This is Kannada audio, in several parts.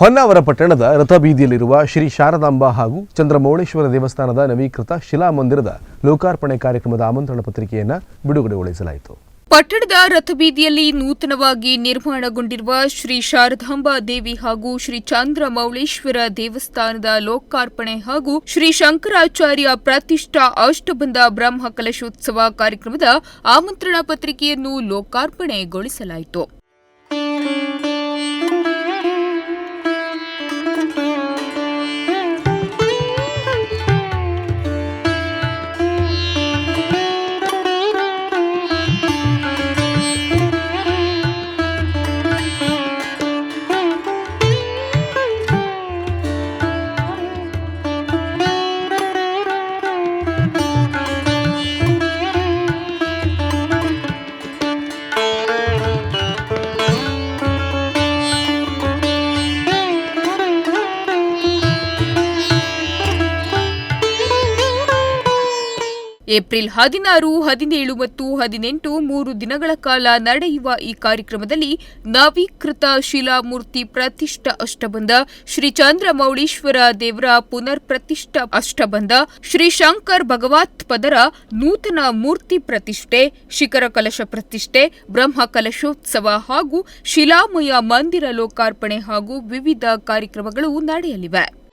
ಹೊನ್ನಾವರ ಪಟ್ಟಣದ ರಥಬೀದಿಯಲ್ಲಿರುವ ಶ್ರೀ ಶಾರದಾಂಬ ಹಾಗೂ ಚಂದ್ರಮೌಳೇಶ್ವರ ದೇವಸ್ಥಾನದ ನವೀಕೃತ ಶಿಲಾಮಂದಿರದ ಲೋಕಾರ್ಪಣೆ ಕಾರ್ಯಕ್ರಮದ ಆಮಂತ್ರಣ ಪತ್ರಿಕೆಯನ್ನು ಬಿಡುಗಡೆಗೊಳಿಸಲಾಯಿತು. ಪಟ್ಟಣದ ರಥಬೀದಿಯಲ್ಲಿ ನೂತನವಾಗಿ ನಿರ್ಮಾಣಗೊಂಡಿರುವ ಶ್ರೀ ಶಾರದಾಂಬಾ ದೇವಿ ಹಾಗೂ ಶ್ರೀ ಚಂದ್ರಮೌಳೇಶ್ವರ ದೇವಸ್ಥಾನದ ಲೋಕಾರ್ಪಣೆ ಹಾಗೂ ಶ್ರೀ ಶಂಕರಾಚಾರ್ಯ ಪ್ರತಿಷ್ಠಾ ಅಷ್ಟಬಂಧ ಬ್ರಹ್ಮ ಕಲಶೋತ್ಸವ ಕಾರ್ಯಕ್ರಮದ ಆಮಂತ್ರಣ ಪತ್ರಿಕೆಯನ್ನು ಲೋಕಾರ್ಪಣೆಗೊಳಿಸಲಾಯಿತು. ಏಪ್ರಿಲ್ ಹದಿನಾರು, ಹದಿನೇಳು ಮತ್ತು ಹದಿನೆಂಟು ಮೂರು ದಿನಗಳ ಕಾಲ ನಡೆಯುವ ಈ ಕಾರ್ಯಕ್ರಮದಲ್ಲಿ ನವೀಕೃತ ಶಿಲಾಮೂರ್ತಿ ಪ್ರತಿಷ್ಠ ಅಷ್ಟಬಂಧ, ಶ್ರೀ ಚಂದ್ರಮೌಳೀಶ್ವರ ದೇವರ ಪುನರ್ ಪ್ರತಿಷ್ಠ ಅಷ್ಟಬಂಧ, ಶ್ರೀ ಶಂಕರ್ ಭಗವತ್ ಪದರ ನೂತನ ಮೂರ್ತಿ ಪ್ರತಿಷ್ಠೆ, ಶಿಖರ ಕಲಶ ಪ್ರತಿಷ್ಠೆ, ಬ್ರಹ್ಮ ಕಲಶೋತ್ಸವ ಹಾಗೂ ಶಿಲಾಮಯ ಮಂದಿರ ಲೋಕಾರ್ಪಣೆ ಹಾಗೂ ವಿವಿಧ ಕಾರ್ಯಕ್ರಮಗಳು ನಡೆಯಲಿವೆ.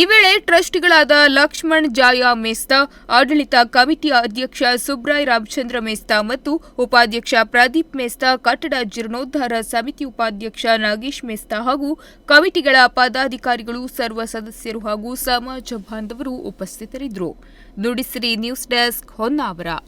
ಈ ವೇಳೆ ಟ್ರಸ್ಟ್ಗಳಾದ ಲಕ್ಷ್ಮಣ್, ಜಾಯಾ ಮೇಸ್ತಾ, ಆಡಳಿತ ಕಮಿಟಿ ಅಧ್ಯಕ್ಷ ಸುಬ್ರಾಯ್ ರಾಮಚಂದ್ರ ಮೇಸ್ತಾ ಮತ್ತು ಉಪಾಧ್ಯಕ್ಷ ಪ್ರದೀಪ್ ಮೇಸ್ತಾ, ಕಟ್ಟಡ ಜೀರ್ಣೋದ್ಧಾರ ಸಮಿತಿ ಉಪಾಧ್ಯಕ್ಷ ನಾಗೇಶ್ ಮೇಸ್ತಾ ಹಾಗೂ ಕಮಿಟಿಗಳ ಪದಾಧಿಕಾರಿಗಳು, ಸರ್ವ ಸದಸ್ಯರು ಹಾಗೂ ಸಮಾಜ ಬಾಂಧವರು ಉಪಸ್ಥಿತರಿದ್ದರು. Nudisiri news desk Honnavar.